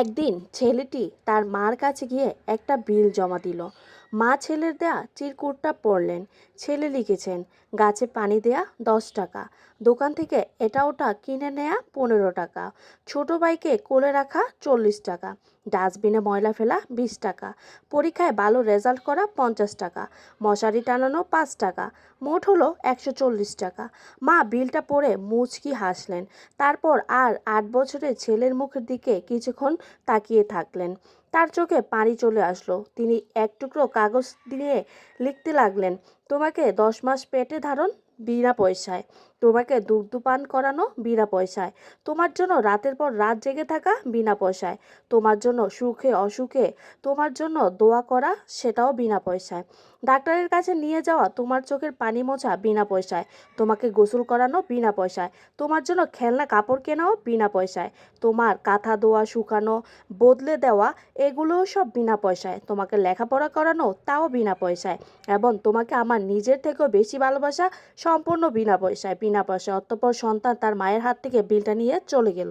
একদিন ছেলেটি তার মার কাছে গিয়ে একটা বিল জমা দিল। মা ছেলের দেয়া চিরকুটটা পড়লেন ছেলে লিখেছেন, গাছে পানি দেয়া দশ টাকা, দোকান থেকে এটা ওটা কিনে নেয়া পনেরো টাকা, ছোট ভাইকে কোলে রাখা চল্লিশ টাকা, ডাস্টবিনে ময়লা ফেলা বিশ টাকা, পরীক্ষায় ভালো রেজাল্ট করা পঞ্চাশ টাকা, মশারি টানানো পাঁচ টাকা, মোট হলো একশো চল্লিশ টাকা। মা বিলটা পড়ে মুচকি হাসলেন। তারপর আর আট বছরের ছেলের মুখের দিকে কিছুক্ষণ তাকিয়ে থাকলেন। তার চোখে পানি চলে আসলো। তিনি এক টুকরো কাগজ দিয়ে লিখতে লাগলেন, তোমাকে দশ মাস পেটে ধারণ, বিনা পয়সায়। তোমাকে দুগ্ধ পান করানো বিনা পয়সায়। তোমার জন্য রাতের পর রাত জেগে থাকা বিনা পয়সায়। তোমার জন্য সুখে অসুখে তোমার জন্য দোয়া করা সেটাও বিনা পয়সায়। ডাক্তারের কাছে নিয়ে যাওয়া তোমার চোখের পানি মোছা বিনা পয়সায়। তোমাকে গোসল করানো বিনা পয়সায়। তোমার জন্য খেলনা কাপড় কেনাও বিনা পয়সায়। তোমার কাঁথা দোয়া শুকানো, বদলে দেওয়া এগুলোও সব বিনা পয়সায়। তোমাকে লেখাপড়া করানো তাও বিনা পয়সায়। এবং তোমাকে আমার নিজের থেকেও বেশি ভালোবাসা সম্পূর্ণ বিনা পয়সায় বিনা পয়সায় অতঃপর সন্তান তার মায়ের হাত থেকে বিলটা নিয়ে চলে গেল।